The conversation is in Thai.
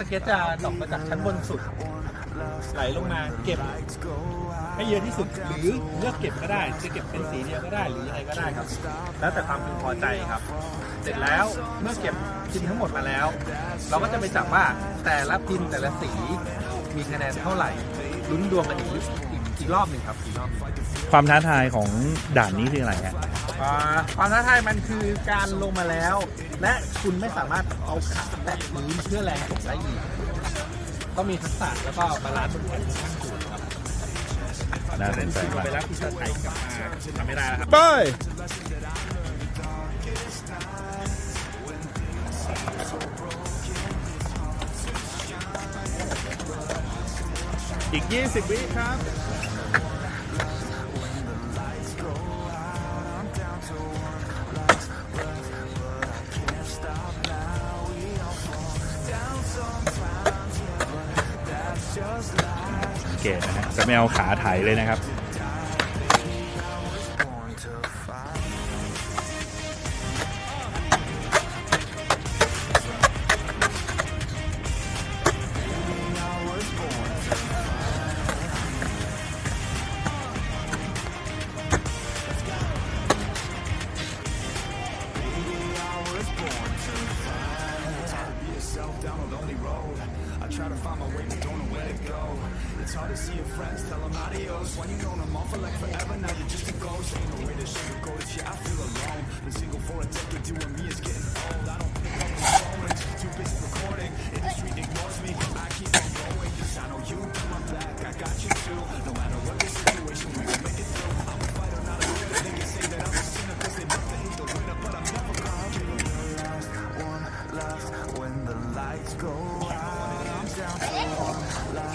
สเก็ตจะดรอปมาจากชั้นบนสุด ไหลลงมาเก็บให้เยอะที่สุดหรือเลือกเก็บก็ได้ จะเก็บเป็นสีเดียวก็ได้หรือยังไงก็ได้ครับ แล้วแต่ความพึงพอใจครับ เสร็จแล้วเมื่อเก็บพินทั้งหมดมาแล้ว เราก็จะไปจับว่าแต่ละพินแต่ละสีมีคะแนนเท่าไหร่ลุ้นดวงกันอีกอีกอีกรอบหนึ่งครับอีกรอบหนึ่งความท้าทายของด่านนี้คืออะไรฮะอ่า ความท้าทายมันคือการลงมาแล้ว และคุณไม่สามารถเอาขาแตะพื้นเพื่อแรงส่งได้อีกต้องมีทักษะแล้วก็บาลานซ์บนแขนค่อนข้างสูงครับน่าสนใจลงมากไปแล้วพิชาไทยกลับมาทำไม่ได้แล้วครับไปอีก 20 วิครับ เกตนะฮะจะไม่เอาขาไถเลยนะครับ I try to find my way, but don't know where to go. It's hard to see your friends, tell them adios. When you know them all for like forever, now you're just a ghost. Ain't no way to sugarcoat it, yeah, I feel alone. Been single for a decade, doing me is lights go out. I'm down to one.